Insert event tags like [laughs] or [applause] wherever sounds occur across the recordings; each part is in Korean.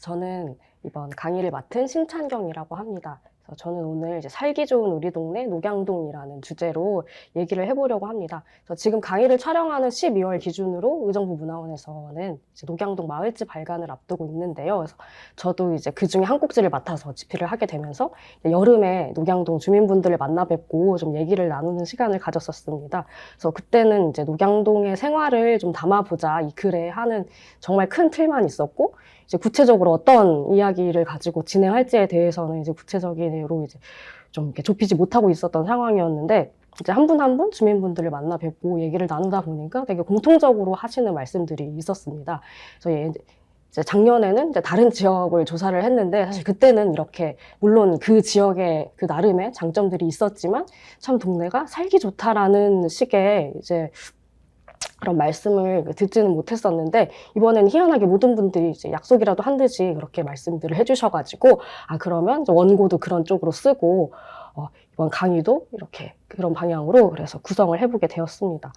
저는 이번 강의를 맡은 신찬경이라고 합니다. 그래서 저는 오늘 이제 살기 좋은 우리 동네 녹양동이라는 주제로 얘기를 해보려고 합니다. 그래서 지금 강의를 촬영하는 12월 기준으로 의정부 문화원에서는 이제 녹양동 마을집 발간을 앞두고 있는데요. 그래서 저도 이제 그 중에 한 꼭지를 맡아서 집필을 하게 되면서 여름에 녹양동 주민분들을 만나 뵙고 좀 얘기를 나누는 시간을 가졌었습니다. 그래서 그때는 이제 녹양동의 생활을 좀 담아보자 이 글에 하는 정말 큰 틀만 있었고 이제 구체적으로 어떤 이야기를 가지고 진행할지에 대해서는 이제 구체적으로 이제 좀 이렇게 좁히지 못하고 있었던 상황이었는데 이제 한 분 한 분 주민분들을 만나 뵙고 얘기를 나누다 보니까 되게 공통적으로 하시는 말씀들이 있었습니다. 예, 이제 작년에는 이제 다른 지역을 조사를 했는데 사실 그때는 이렇게 물론 그 지역에 그 나름의 장점들이 있었지만 참 동네가 살기 좋다라는 식의 이제 그런 말씀을 듣지는 못했었는데 이번에는 희한하게 모든 분들이 이제 약속이라도 한 듯이 그렇게 말씀들을 해주셔가지고 아 그러면 원고도 그런 쪽으로 쓰고 어, 이번 강의도 이렇게 그런 방향으로 그래서 구성을 해보게 되었습니다.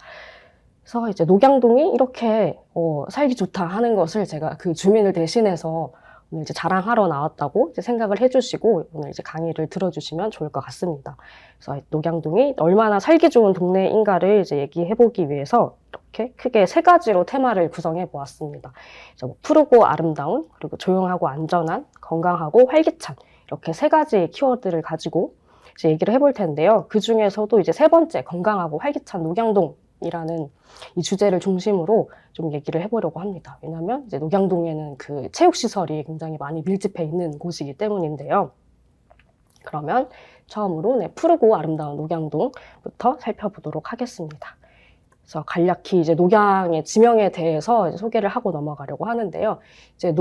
그래서 이제 녹양동이 이렇게 어, 살기 좋다 하는 것을 제가 그 주민을 대신해서 오늘 이제 자랑하러 나왔다고 이제 생각을 해주시고 오늘 이제 강의를 들어주시면 좋을 것 같습니다. 그래서 녹양동이 얼마나 살기 좋은 동네인가를 이제 얘기해보기 위해서 이렇게 크게 세 가지로 테마를 구성해 보았습니다. 뭐 푸르고 아름다운, 그리고 조용하고 안전한, 건강하고 활기찬 이렇게 세 가지 키워드를 가지고 이제 얘기를 해볼 텐데요. 그 중에서도 이제 세 번째 건강하고 활기찬 녹양동 이라는 이 주제를 중심으로 좀 얘기를 해보려고 합니다. 왜냐하면 이제 녹양동에는 그 체육시설이 굉장히 많이 밀집해 있는 곳이기 때문인데요. 그러면 처음으로 네, 푸르고 아름다운 녹양동부터 살펴보도록 하겠습니다. 그래서 간략히 이제 녹양의 지명에 대해서 소개를 하고 넘어가려고 하는데요. 이제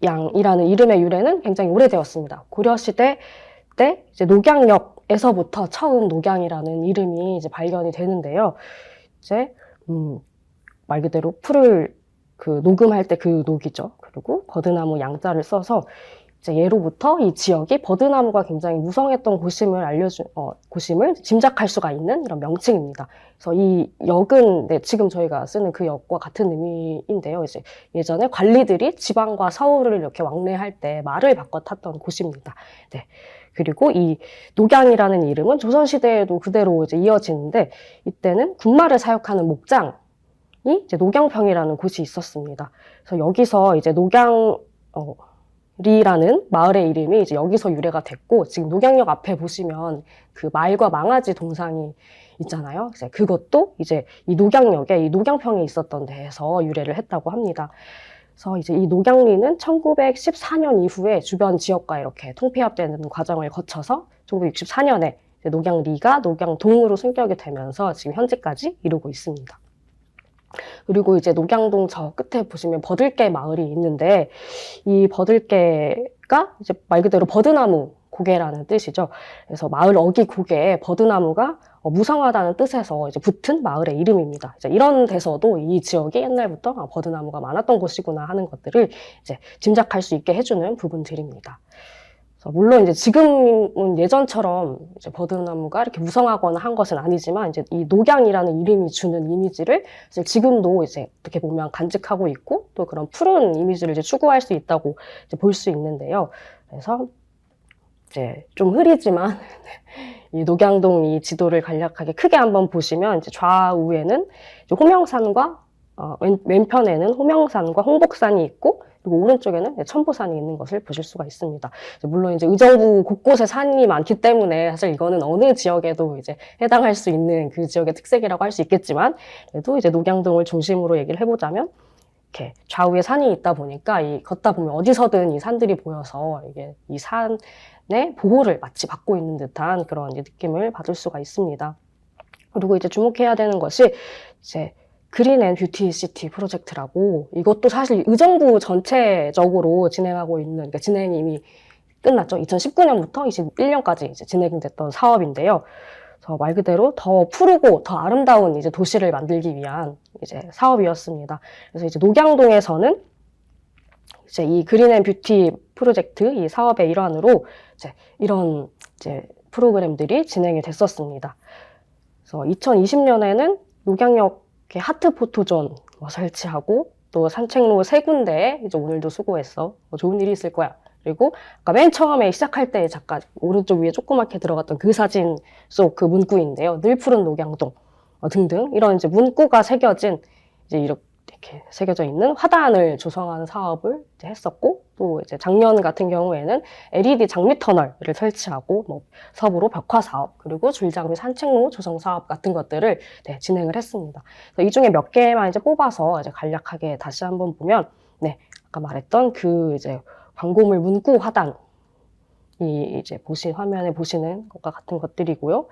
녹양이라는 이름의 유래는 굉장히 오래되었습니다. 고려 시대 때 이제 녹양역 에서부터 처음 녹양이라는 이름이 이제 발견이 되는데요. 이제 음, 말 그대로 풀을 그 녹음할 때 그 녹이죠. 그리고 버드나무 양자를 써서 예로부터 이 지역이 버드나무가 굉장히 무성했던 곳임을 알려주, 어, 곳임을 짐작할 수가 있는 이런 명칭입니다. 그래서 이 역은 네, 지금 저희가 쓰는 그 역과 같은 의미인데요. 이제 예전에 관리들이 지방과 서울을 이렇게 왕래할 때 말을 바꿔 탔던 곳입니다. 네. 그리고 이 녹양이라는 이름은 조선시대에도 그대로 이제 이어지는데 이때는 군말을 사육하는 목장 이 이제 녹양평이라는 곳이 있었습니다. 그래서 여기서 이제 녹양, 어, 리라는 마을의 이름이 이제 여기서 유래가 됐고 지금 녹양역 앞에 보시면 그 말과 망아지 동상이 있잖아요. 이제 그것도 이제 이 녹양역에 이 녹양평이 있었던 데에서 유래를 했다고 합니다. 그래서 이제 이 녹양리는 1914년 이후에 주변 지역과 이렇게 통폐합되는 과정을 거쳐서 1964년에 녹양리가 녹양동으로 승격이 되면서 지금 현재까지 이루고 있습니다. 그리고 이제 녹양동 저 끝에 보시면 버들개 마을이 있는데 이 버들개가 이제 말 그대로 버드나무 고개라는 뜻이죠. 그래서 마을 어기 고개에 버드나무가 어, 무성하다는 뜻에서 이제 붙은 마을의 이름입니다. 이제 이런 데서도 이 지역이 옛날부터 아, 버드나무가 많았던 곳이구나 하는 것들을 이제 짐작할 수 있게 해주는 부분들입니다. 물론 이제 지금은 예전처럼 이제 버드나무가 이렇게 무성하거나 한 것은 아니지만 이제 이 녹양이라는 이름이 주는 이미지를 사실 지금도 이제 어떻게 보면 간직하고 있고 또 그런 푸른 이미지를 이제 추구할 수 있다고 볼 수 있는데요. 그래서 이제 좀 흐리지만 [laughs] 이 녹양동 이 지도를 간략하게 크게 한번 보시면 이제 좌우에는 이제 호명산과 어, 왼, 왼편에는 호명산과 홍복산이 있고 그리고 오른쪽에는 천보산이 있는 것을 보실 수가 있습니다. 물론 이제 의정부 곳곳에 산이 많기 때문에 사실 이거는 어느 지역에도 이제 해당할 수 있는 그 지역의 특색이라고 할 수 있겠지만 그래도 이제 녹양동을 중심으로 얘기를 해보자면 이렇게 좌우에 산이 있다 보니까 이 걷다 보면 어디서든 이 산들이 보여서 이게 이 산의 보호를 마치 받고 있는 듯한 그런 느낌을 받을 수가 있습니다. 그리고 이제 주목해야 되는 것이 이제 그린 앤 뷰티 시티 프로젝트라고 이것도 사실 의정부 전체적으로 진행하고 있는 그러니까 진행이 이미 끝났죠. 2019년부터 21년까지 이제 진행됐던 사업인데요. 말 그대로 더 푸르고 더 아름다운 이제 도시를 만들기 위한 이제 사업이었습니다. 그래서 이제 녹양동에서는 이제 이 그린 앤 뷰티 프로젝트 이 사업의 일환으로 이제 이런 이제 프로그램들이 진행이 됐었습니다. 그래서 2020년에는 녹양역 이렇게 하트 포토존 뭐 설치하고 또 산책로 세 군데 이제 오늘도 수고했어. 뭐 좋은 일이 있을 거야. 그리고 아까 맨 처음에 시작할 때 잠깐 오른쪽 위에 조그맣게 들어갔던 그 사진 속 그 문구인데요. 늘 푸른 녹양동 어, 등등 이런 이제 문구가 새겨진 이제 이렇게 새겨져 있는 화단을 조성하는 사업을 했었고 또 이제 작년 같은 경우에는 LED 장미 터널을 설치하고 뭐 서부로 벽화 사업 그리고 줄장미 산책로 조성 사업 같은 것들을 네, 진행을 했습니다. 이 중에 몇 개만 이제 뽑아서 이제 간략하게 다시 한번 보면 네 아까 말했던 그 이제 광고물 문구 화단 이 이제 보시 화면에 보시는 것과 같은 것들이고요.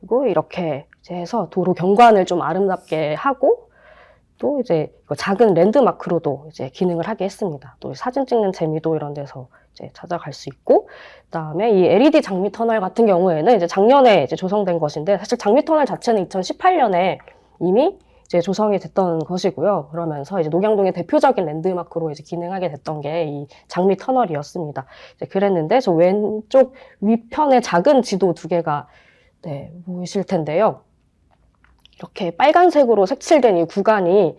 그리고 이렇게 해서 도로 경관을 좀 아름답게 하고 또 이제 작은 랜드마크로도 이제 기능을 하게 했습니다. 또 사진 찍는 재미도 이런 데서 이제 찾아갈 수 있고, 그 다음에 이 LED 장미 터널 같은 경우에는 이제 작년에 이제 조성된 것인데 사실 장미 터널 자체는 2018년에 이미 이제 조성이 됐던 것이고요. 그러면서 이제 녹양동의 대표적인 랜드마크로 이제 기능하게 됐던 게 이 장미 터널이었습니다. 이제 그랬는데 저 왼쪽 위편에 작은 지도 두 개가 네, 보이실 텐데요. 이렇게 빨간색으로 색칠된 이 구간이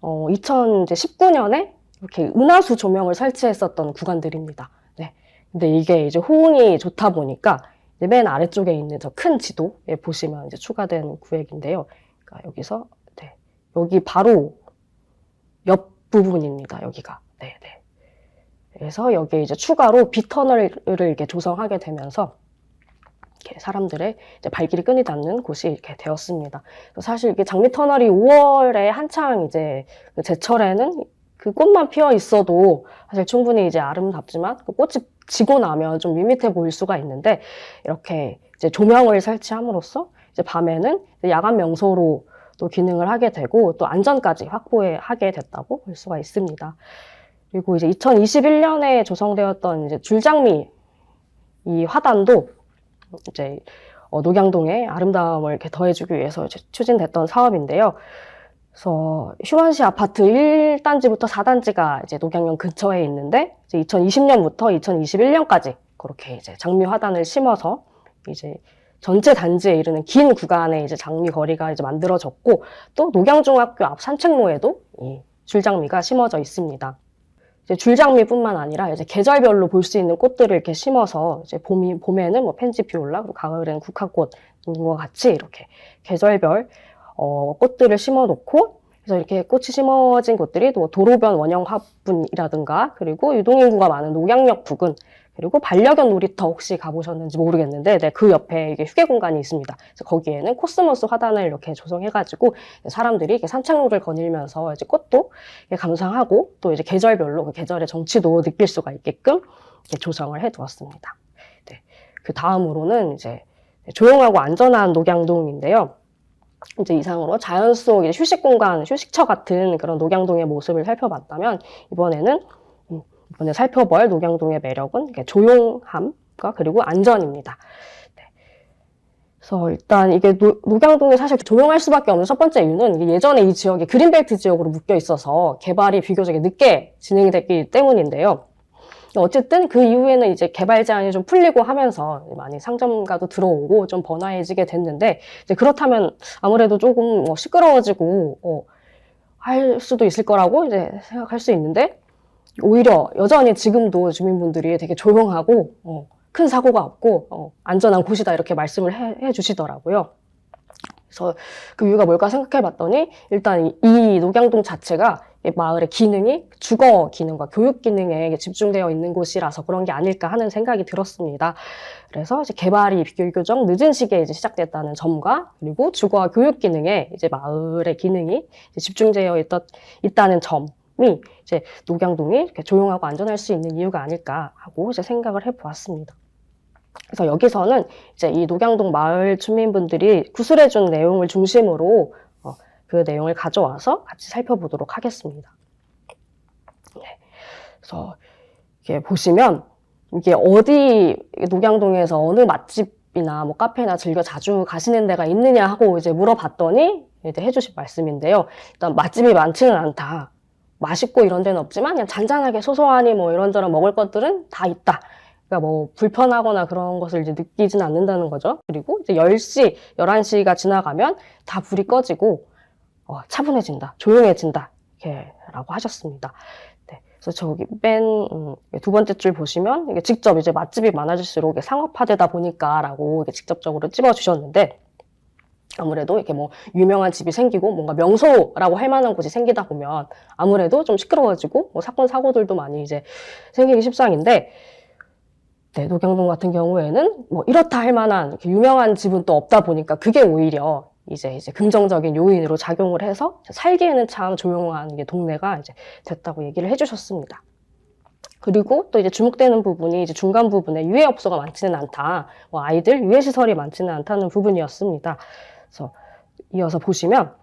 어, 2019년에 이렇게 은하수 조명을 설치했었던 구간들입니다. 네. 근데 이게 이제 호응이 좋다 보니까 맨 아래쪽에 있는 저 큰 지도에 보시면 이제 추가된 구획인데요. 그러니까 여기서 네. 여기 바로 옆 부분입니다. 여기가. 네, 네. 그래서 여기에 이제 추가로 비터널을 이렇게 조성하게 되면서 이렇게 사람들의 발길이 끊이지 않는 곳이 이렇게 되었습니다. 사실 이게 장미 터널이 5월에 한창 이제 그 제철에는 그 꽃만 피어 있어도 사실 충분히 이제 아름답지만 그 꽃이 지고 나면 좀 밋밋해 보일 수가 있는데 이렇게 이제 조명을 설치함으로써 이제 밤에는 야간 명소로 또 기능을 하게 되고 또 안전까지 확보해 하게 됐다고 볼 수가 있습니다. 그리고 이제 2021년에 조성되었던 이제 줄장미 이 화단도 이제 어, 녹양동의 아름다움을 이렇게 더해주기 위해서 이제 추진됐던 사업인데요. 그래서 휴먼시 아파트 1단지부터 4단지가 이제 녹양역 근처에 있는데 이제 2020년부터 2021년까지 그렇게 이제 장미 화단을 심어서 이제 전체 단지에 이르는 긴 구간에 이제 장미 거리가 이제 만들어졌고 또 녹양중학교 앞 산책로에도 이 줄장미가 심어져 있습니다. 이제 줄장미뿐만 아니라 이제 계절별로 볼 수 있는 꽃들을 이렇게 심어서 이제 봄이 봄에는 뭐 펜지 피올라 그리고 가을에는 국화꽃과 같이 이렇게 계절별 어, 꽃들을 심어놓고 그래서 이렇게 꽃이 심어진 곳들이 또 도로변 원형 화분이라든가 그리고 유동인구가 많은 녹양역 부근 그리고 반려견 놀이터 혹시 가보셨는지 모르겠는데 네, 그 옆에 이게 휴게 공간이 있습니다. 그래서 거기에는 코스모스 화단을 이렇게 조성해가지고 사람들이 이렇게 산책로를 거닐면서 이제 꽃도 감상하고 또 이제 계절별로 그 계절의 정취도 느낄 수가 있게끔 조성을 해두었습니다. 네, 그 다음으로는 이제 조용하고 안전한 녹양동인데요. 이제 이상으로 자연 속 휴식 공간, 휴식처 같은 그런 녹양동의 모습을 살펴봤다면 이번에는 음, 이번에 살펴볼 녹양동의 매력은 조용함과 그리고 안전입니다. 네. 그래서 일단 이게 노, 녹양동이 사실 조용할 수밖에 없는 첫 번째 이유는 예전에 이 지역이 그린벨트 지역으로 묶여 있어서 개발이 비교적 늦게 진행이 됐기 때문인데요. 어쨌든 그 이후에는 이제 개발 제한이 좀 풀리고 하면서 많이 상점가도 들어오고 좀 번화해지게 됐는데 그렇다면 아무래도 조금 뭐 시끄러워지고 어, 할 수도 있을 거라고 이제 생각할 수 있는데 오히려 여전히 지금도 주민분들이 되게 조용하고 어, 큰 사고가 없고 어, 안전한 곳이다 이렇게 말씀을 해, 해 주시더라고요. 그래서 그 이유가 뭘까 생각해 봤더니 일단 이, 이 녹양동 자체가 이 마을의 기능이 주거 기능과 교육 기능에 집중되어 있는 곳이라서 그런 게 아닐까 하는 생각이 들었습니다. 그래서 이제 개발이 비교적 늦은 시기에 이제 시작됐다는 점과 그리고 주거와 교육 기능에 이제 마을의 기능이 이제 집중되어 있다, 있다는 점 이 이제 녹양동이 이렇게 조용하고 안전할 수 있는 이유가 아닐까 하고 이제 생각을 해보았습니다. 그래서 여기서는 이제 이 녹양동 마을 주민분들이 구술해준 내용을 중심으로 어, 그 내용을 가져와서 같이 살펴보도록 하겠습니다. 네. 그래서 이게 보시면 이게 어디 녹양동에서 어느 맛집이나 뭐 카페나 즐겨 자주 가시는 데가 있느냐 하고 이제 물어봤더니 이제 해주신 말씀인데요. 일단 맛집이 많지는 않다. 맛있고 이런 데는 없지만 그냥 잔잔하게 소소하니 뭐 이런저런 먹을 것들은 다 있다. 그러니까 뭐 불편하거나 그런 것을 이제 느끼진 않는다는 거죠. 그리고 이제 10시, 11시가 지나가면 다 불이 꺼지고 어, 차분해진다, 조용해진다. 이렇게 라고 하셨습니다. 네. 그래서 저기 맨 음, 두 번째 줄 보시면 이게 직접 이제 맛집이 많아질수록 상업화되다 보니까라고 직접적으로 찝어 주셨는데 아무래도 이렇게 뭐 유명한 집이 생기고 뭔가 명소라고 할 만한 곳이 생기다 보면 아무래도 좀 시끄러워지고 뭐 사건 사고들도 많이 이제 생기기 십상인데 네, 녹양동 같은 경우에는 뭐 이렇다 할 만한 이렇게 유명한 집은 또 없다 보니까 그게 오히려 이제 이제 긍정적인 요인으로 작용을 해서 살기에는 참 조용한 게 동네가 이제 됐다고 얘기를 해주셨습니다. 그리고 또 이제 주목되는 부분이 이제 중간 부분에 유해 업소가 많지는 않다. 뭐 아이들 유해 시설이 많지는 않다는 부분이었습니다. 그래서 이어서 보시면,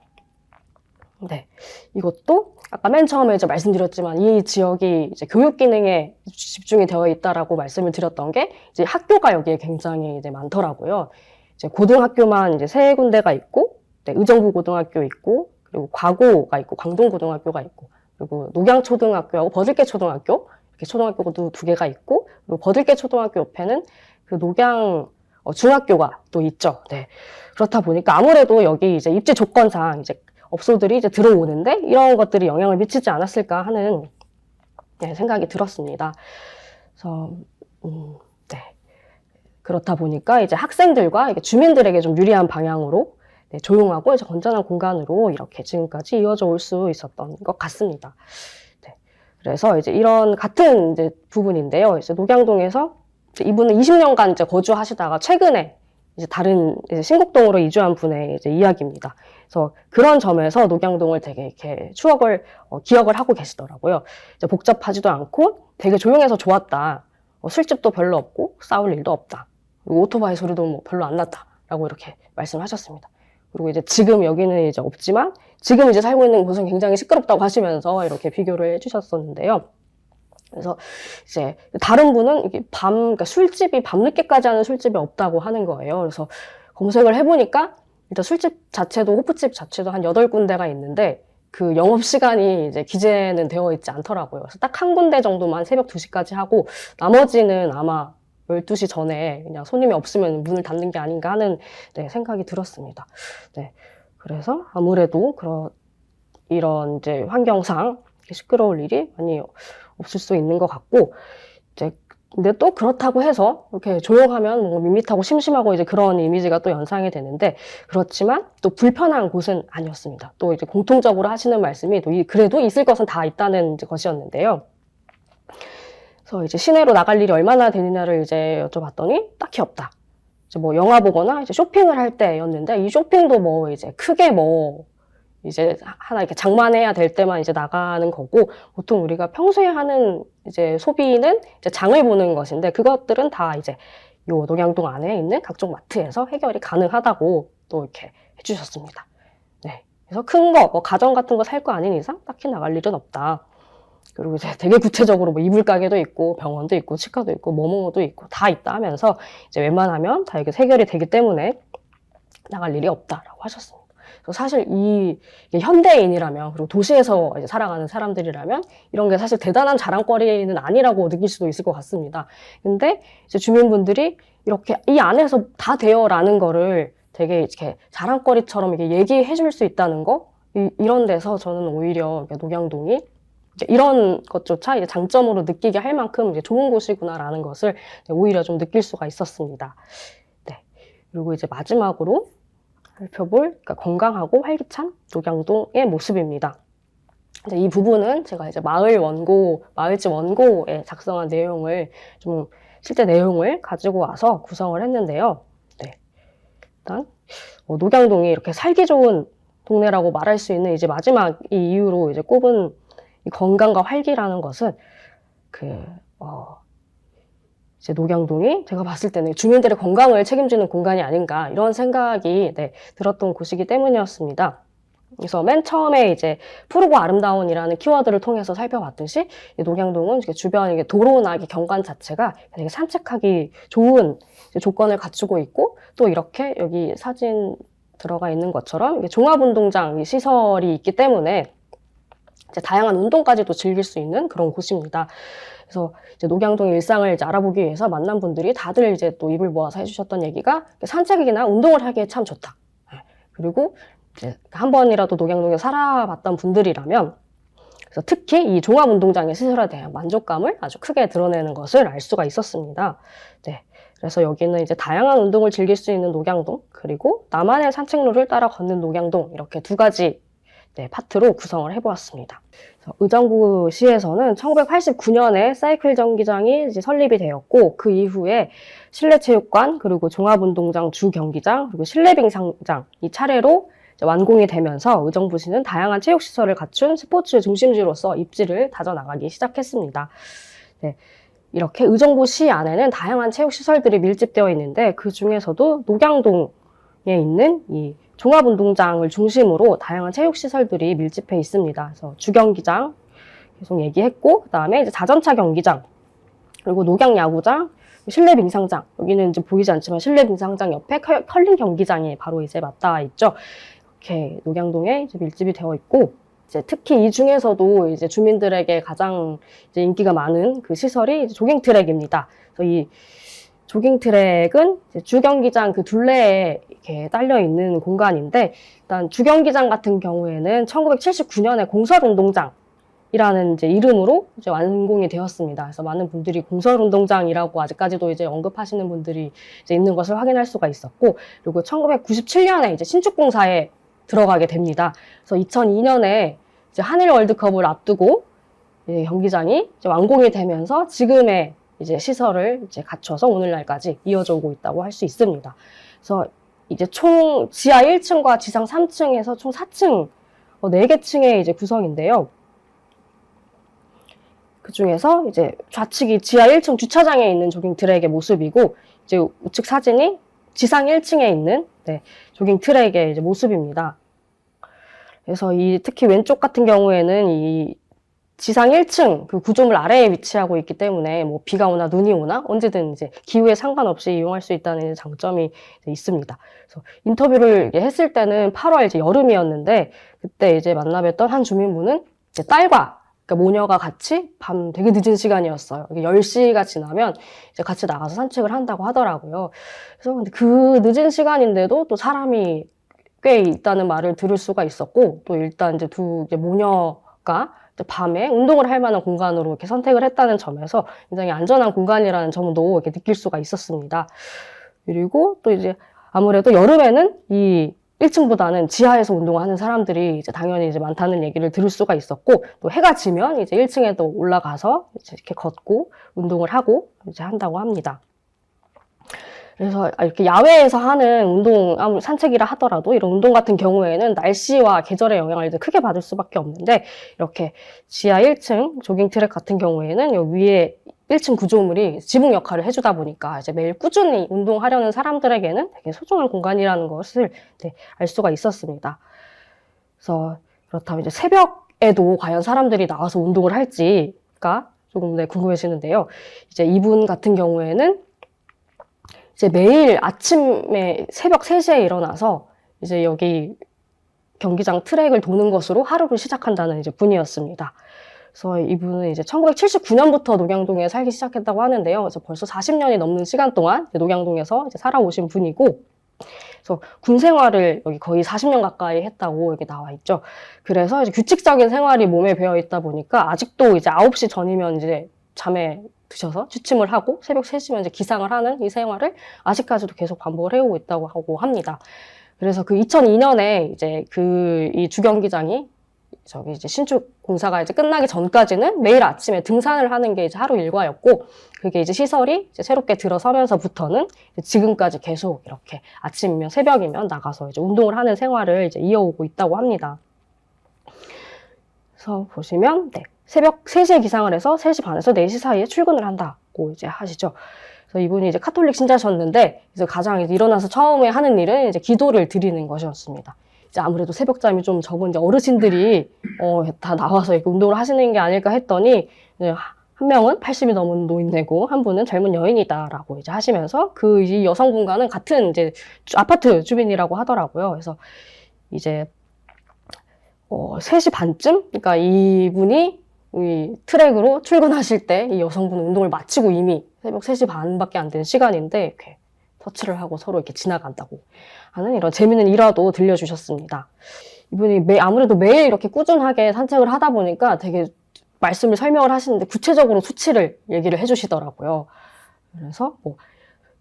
네. 이것도 아까 맨 처음에 이제 말씀드렸지만 이 지역이 이제 교육 기능에 집중이 되어 있다라고 말씀을 드렸던 게 이제 학교가 여기에 굉장히 이제 많더라고요. 이제 고등학교만 이제 세 군데가 있고, 네, 의정부 고등학교 있고, 그리고 과고가 있고, 광동 고등학교가 있고, 그리고 녹양 초등학교하고 버들개 초등학교 이렇게 초등학교가 두, 두 개가 있고, 그리고 버들개 초등학교 옆에는 그 녹양 어, 중학교가 또 있죠. 네. 그렇다 보니까 아무래도 여기 이제 입지 조건상 이제 업소들이 이제 들어오는데 이런 것들이 영향을 미치지 않았을까 하는 네, 생각이 들었습니다. 그래서 음, 네. 그렇다 보니까 이제 학생들과 주민들에게 좀 유리한 방향으로 네, 조용하고 이제 건전한 공간으로 이렇게 지금까지 이어져 올 수 있었던 것 같습니다. 네. 그래서 이제 이런 같은 이제 부분인데요. 이제 녹양동에서 이분은 20년간 이제 거주하시다가 최근에 이제 다른 이제 신곡동으로 이주한 분의 이제 이야기입니다. 그래서 그런 점에서 녹양동을 되게 이렇게 추억을 어, 기억을 하고 계시더라고요. 이제 복잡하지도 않고 되게 조용해서 좋았다. 어, 술집도 별로 없고 싸울 일도 없다. 그리고 오토바이 소리도 뭐 별로 안 났다라고 이렇게 말씀하셨습니다. 그리고 이제 지금 여기는 이제 없지만 지금 이제 살고 있는 곳은 굉장히 시끄럽다고 하시면서 이렇게 비교를 해주셨었는데요. 그래서 이제 다른 분은 이게 밤 그러니까 술집이 밤늦게까지 하는 술집이 없다고 하는 거예요. 그래서 검색을 해보니까 일단 술집 자체도 호프집 자체도 한 여덟 군데가 있는데 그 영업 시간이 이제 기재는 되어 있지 않더라고요. 그래서 딱 한 군데 정도만 새벽 2시까지 하고 나머지는 아마 12시 전에 그냥 손님이 없으면 문을 닫는 게 아닌가 하는 네, 생각이 들었습니다. 네. 그래서 아무래도 그런 이런 이제 환경상 시끄러울 일이 많이 없을 수 있는 것 같고 이제 근데 또 그렇다고 해서 이렇게 조용하면 뭔가 밋밋하고 심심하고 이제 그런 이미지가 또 연상이 되는데 그렇지만 또 불편한 곳은 아니었습니다. 또 이제 공통적으로 하시는 말씀이 또 이- 그래도 있을 것은 다 있다는 것이었는데요. 그래서 이제 시내로 나갈 일이 얼마나 되느냐를 이제 여쭤봤더니 딱히 없다. 이제 뭐 영화 보거나 이제 쇼핑을 할 때였는데 이 쇼핑도 뭐 이제 크게 뭐 이제 하나 이렇게 장만해야 될 때만 이제 나가는 거고 보통 우리가 평소에 하는 이제 소비는 이제 장을 보는 것인데 그것들은 다 이제 요 녹양동 안에 있는 각종 마트에서 해결이 가능하다고 또 이렇게 해주셨습니다. 네. 그래서 큰 거, 뭐 가전 같은 거 살 거 아닌 이상 딱히 나갈 일은 없다. 그리고 이제 되게 구체적으로 뭐 이불 가게도 있고 병원도 있고 치과도 있고 뭐뭐도 있고 다 있다 하면서 이제 웬만하면 다 이게 해결이 되기 때문에 나갈 일이 없다라고 하셨습니다. 사실 이 현대인이라면 그리고 도시에서 살아가는 사람들이라면 이런 게 사실 대단한 자랑거리는 아니라고 느낄 수도 있을 것 같습니다. 근데 이제 주민분들이 이렇게 이 안에서 다 돼요라는 거를 되게 이렇게 자랑거리처럼 이게 얘기해 줄 수 있다는 거 이, 런 데서 저는 오히려 녹양동이 이런 것조차 이제 장점으로 느끼게 할 만큼 이제 좋은 곳이구나라는 것을 오히려 좀 느낄 수가 있었습니다. 네. 그리고 이제 마지막으로 살펴볼 그러니까 건강하고 활기찬 녹양동의 모습입니다. 이 부분은 제가 이제 마을 원고, 마을집 원고에 작성한 내용을 좀 실제 내용을 가지고 와서 구성을 했는데요. 네. 일단 어, 녹양동이 이렇게 살기 좋은 동네라고 말할 수 있는 이제 마지막 이 이유로 이제 꼽은 이 건강과 활기라는 것은 그 어, 이제 녹양동이 제가 봤을 때는 주민들의 건강을 책임지는 공간이 아닌가 이런 생각이 네, 들었던 곳이기 때문이었습니다. 그래서 맨 처음에 이제 푸르고 아름다운이라는 키워드를 통해서 살펴봤듯이 이 녹양동은 주변 도로나 경관 자체가 되게 산책하기 좋은 조건을 갖추고 있고 또 이렇게 여기 사진 들어가 있는 것처럼 종합운동장 이 시설이 있기 때문에 다양한 운동까지도 즐길 수 있는 그런 곳입니다. 그래서 이제 녹양동의 일상을 이제 알아보기 위해서 만난 분들이 다들 이제 또 입을 모아서 해주셨던 얘기가 산책이나 운동을 하기에 참 좋다. 네. 그리고 이제 한 번이라도 녹양동에 살아봤던 분들이라면 그래서 특히 이 종합운동장의 시설에 대한 만족감을 아주 크게 드러내는 것을 알 수가 있었습니다. 네. 그래서 여기는 이제 다양한 운동을 즐길 수 있는 녹양동, 그리고 나만의 산책로를 따라 걷는 녹양동, 이렇게 두 가지 네, 파트로 구성을 해보았습니다. 의정부시에서는 1989년에 사이클 경기장이 설립이 되었고, 그 이후에 실내체육관, 그리고 종합운동장 주 경기장, 그리고 실내빙상장, 이 차례로 완공이 되면서 의정부시는 다양한 체육시설을 갖춘 스포츠 중심지로서 입지를 다져나가기 시작했습니다. 네, 이렇게 의정부시 안에는 다양한 체육시설들이 밀집되어 있는데 그 중에서도 녹양동에 있는 이 종합운동장을 중심으로 다양한 체육시설들이 밀집해 있습니다. 그래서 주경기장 계속 얘기했고 그 다음에 이제 자전차 경기장 그리고 녹양야구장 실내 빙상장 여기는 이제 보이지 않지만 실내 빙상장 옆에 컬- 컬링 경기장이 바로 이제 맞닿아 있죠. 이렇게 녹양동에 이제 밀집이 되어 있고 이제 특히 이 중에서도 이제 주민들에게 가장 이제 인기가 많은 그 시설이 조깅 트랙입니다. 그래서 이 조깅 트랙은 주경기장 그 둘레에 이렇게 딸려 있는 공간인데 일단 주경기장 같은 경우에는 1979년에 공설운동장 이라는 이제 이름으로 이제 완공이 되었습니다. 그래서 많은 분들이 공설운동장이라고 아직까지도 이제 언급하시는 분들이 이제 있는 것을 확인할 수가 있었고 그리고 1997년에 이제 신축공사에 들어가게 됩니다. 그래서 2002년에 이제 한일 월드컵을 앞두고 경기장이 이제 완공이 되면서 지금의 이제 시설을 이제 갖춰서 오늘날까지 이어져 오고 있다고 할 수 있습니다. 그래서 이제 총 지하 1층과 지상 3층에서 총 4층, 어, 4개 층의 이제 구성인데요. 그 중에서 이제 좌측이 지하 1층 주차장에 있는 조깅 트랙의 모습이고, 이제 우측 사진이 지상 1층에 있는 네, 조깅 트랙의 이제 모습입니다. 그래서 이 특히 왼쪽 같은 경우에는 이 지상 1층 그 구조물 아래에 위치하고 있기 때문에 뭐 비가 오나 눈이 오나 언제든 이제 기후에 상관없이 이용할 수 있다는 장점이 있습니다. 그래서 인터뷰를 했을 때는 8월 이제 여름이었는데 그때 이제 만나 뵀던 한 주민분은 이제 딸과 그러니까 모녀가 같이 밤 되게 늦은 시간이었어요. 이게 10시가 지나면 이제 같이 나가서 산책을 한다고 하더라고요. 그래서 근데 그 늦은 시간인데도 또 사람이 꽤 있다는 말을 들을 수가 있었고 또 일단 이제 두 이제 모녀가 밤에 운동을 할 만한 공간으로 이렇게 선택을 했다는 점에서 굉장히 안전한 공간이라는 점도 이렇게 느낄 수가 있었습니다. 그리고 또 이제 아무래도 여름에는 이 1층보다는 지하에서 운동하는 사람들이 이제 당연히 이제 많다는 얘기를 들을 수가 있었고 또 해가 지면 이제 1층에도 올라가서 이제 이렇게 걷고 운동을 하고 이제 한다고 합니다. 그래서 이렇게 야외에서 하는 운동, 아무 산책이라 하더라도 이런 운동 같은 경우에는 날씨와 계절의 영향을 이제 크게 받을 수밖에 없는데 이렇게 지하 1층 조깅 트랙 같은 경우에는 위에 1층 구조물이 지붕 역할을 해주다 보니까 이제 매일 꾸준히 운동하려는 사람들에게는 되게 소중한 공간이라는 것을 네, 알 수가 있었습니다. 그래서 그렇다면 이제 새벽에도 과연 사람들이 나와서 운동을 할지가 조금 네, 궁금해지는데요. 이제 이분 같은 경우에는 이제 매일 아침에 새벽 3시에 일어나서 이제 여기 경기장 트랙을 도는 것으로 하루를 시작한다는 이제 분이었습니다. 그래서 이분은 이제 1979년부터 녹양동에 살기 시작했다고 하는데요. 그래서 벌써 40년이 넘는 시간 동안 녹양동에서 이제 살아오신 분이고, 그래서 군 생활을 여기 거의 40년 가까이 했다고 여기 나와 있죠. 그래서 이제 규칙적인 생활이 몸에 배어 있다 보니까 아직도 이제 9시 전이면 이제 잠에 드셔서 취침을 하고 새벽 3시면 이제 기상을 하는 이 생활을 아직까지도 계속 반복을 해오고 있다고 하고 합니다. 그래서 그 2002년에 이제 그 이 주경기장이 저기 이제 신축 공사가 이제 끝나기 전까지는 매일 아침에 등산을 하는 게 이제 하루 일과였고 그게 이제 시설이 이제 새롭게 들어서면서부터는 지금까지 계속 이렇게 아침이면 새벽이면 나가서 이제 운동을 하는 생활을 이제 이어오고 있다고 합니다. 그래서 보시면 네. 새벽 3시에 기상을 해서 3시 반에서 4시 사이에 출근을 한다고 이제 하시죠. 그래서 이분이 이제 카톨릭 신자셨는데, 이제 가장 이제 일어나서 처음에 하는 일은 이제 기도를 드리는 것이었습니다. 이제 아무래도 새벽잠이 좀 적은 이제 어르신들이, 어, 다 나와서 이렇게 운동을 하시는 게 아닐까 했더니, 한 명은 80이 넘은 노인네고, 한 분은 젊은 여인이다라고 이제 하시면서, 그 이 여성분과는 같은 이제 주- 아파트 주민이라고 하더라고요. 그래서 이제, 어, 3시 반쯤? 그러니까 이분이 이 트랙으로 출근하실 때 이 여성분 운동을 마치고 이미 새벽 3시 반밖에 안 되는 시간인데 이렇게 터치를 하고 서로 이렇게 지나간다고 하는 이런 재미있는 일화도 들려주셨습니다. 이분이 매, 아무래도 매일 이렇게 꾸준하게 산책을 하다 보니까 되게 말씀을 설명을 하시는데 구체적으로 수치를 얘기를 해주시더라고요. 그래서 뭐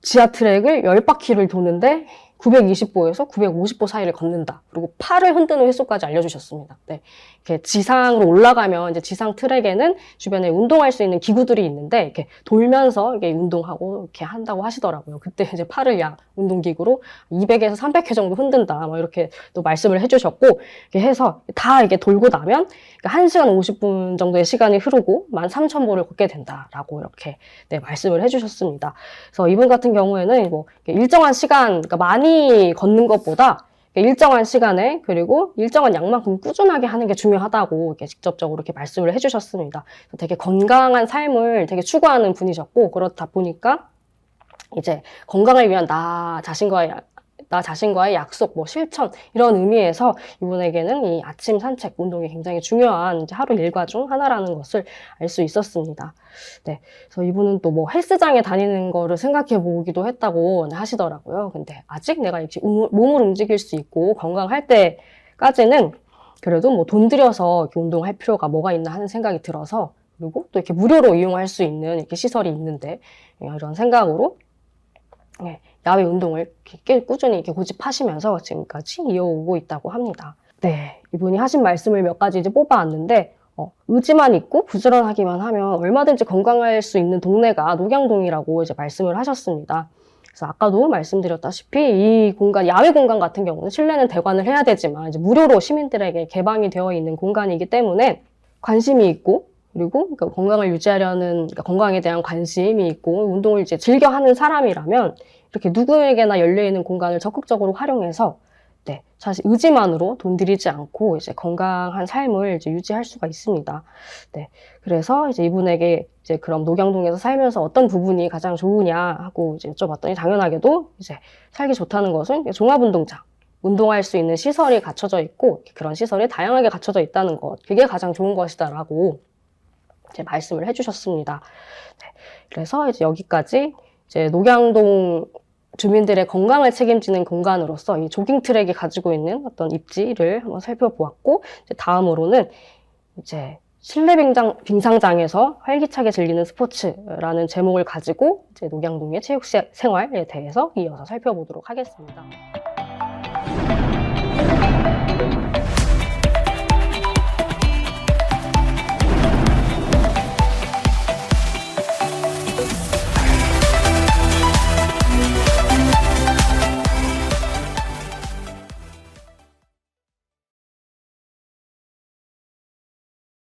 지하 트랙을 10바퀴를 도는데 920보에서 950보 사이를 걷는다. 그리고 팔을 흔드는 횟수까지 알려주셨습니다. 네. 이렇게 지상으로 올라가면 이제 지상 트랙에는 주변에 운동할 수 있는 기구들이 있는데 이렇게 돌면서 이게 운동하고 이렇게 한다고 하시더라고요. 그때 [laughs] 이제 팔을 약 운동기구로 200에서 300회 정도 흔든다. 뭐 이렇게 또 말씀을 해주셨고 이렇게 해서 다 이렇게 돌고 나면 1시간 50분 정도의 시간이 흐르고 13,000보를 걷게 된다라고 이렇게 네, 말씀을 해주셨습니다. 그래서 이분 같은 경우에는 뭐 일정한 시간, 그러니까 많이 걷는 것보다 일정한 시간에 그리고 일정한 양만큼 꾸준하게 하는 게 중요하다고 이렇게 직접적으로 이렇게 말씀을 해주셨습니다. 되게 건강한 삶을 되게 추구하는 분이셨고 그렇다 보니까 이제 건강을 위한 나 자신과의 나 자신과의 약속, 뭐 실천 이런 의미에서 이분에게는 이 아침 산책 운동이 굉장히 중요한 하루 일과 중 하나라는 것을 알 수 있었습니다. 네, 그래서 이분은 또 뭐 헬스장에 다니는 거를 생각해 보기도 했다고 하시더라고요. 근데 아직 내가 이렇게 우- 몸을 움직일 수 있고 건강할 때까지는 그래도 뭐 돈 들여서 운동할 필요가 뭐가 있나 하는 생각이 들어서 그리고 또 이렇게 무료로 이용할 수 있는 이렇게 시설이 있는데 이런 생각으로 네, 야외 운동을 꽤 꾸준히 이렇게 고집하시면서 지금까지 이어오고 있다고 합니다. 네, 이분이 하신 말씀을 몇 가지 이제 뽑아왔는데 어, 의지만 있고 부지런하기만 하면 얼마든지 건강할 수 있는 동네가 녹양동이라고 이제 말씀을 하셨습니다. 그래서 아까도 말씀드렸다시피 이 공간, 야외 공간 같은 경우는 실내는 대관을 해야 되지만 이제 무료로 시민들에게 개방이 되어 있는 공간이기 때문에 관심이 있고 그리고 그러니까 건강을 유지하려는 그러니까 건강에 대한 관심이 있고 운동을 이제 즐겨 하는 사람이라면 이렇게 누구에게나 열려 있는 공간을 적극적으로 활용해서 네, 사실 의지만으로 돈 들이지 않고 이제 건강한 삶을 이제 유지할 수가 있습니다. 네, 그래서 이제 이분에게 이제 그럼 녹양동에서 살면서 어떤 부분이 가장 좋으냐 하고 이제 여쭤봤더니 당연하게도 이제 살기 좋다는 것은 종합운동장, 운동할 수 있는 시설이 갖춰져 있고 그런 시설이 다양하게 갖춰져 있다는 것, 그게 가장 좋은 것이다라고 이제 말씀을 해주셨습니다. 네, 그래서 이제 여기까지 이제 녹양동 주민들의 건강을 책임지는 공간으로서 이 조깅 트랙이 가지고 있는 어떤 입지를 한번 살펴보았고 이제 다음으로는 이제 실내 빙상, 빙상장에서 활기차게 즐기는 스포츠라는 제목을 가지고 이제 녹양동의 체육 시- 생활에 대해서 이어서 살펴보도록 하겠습니다.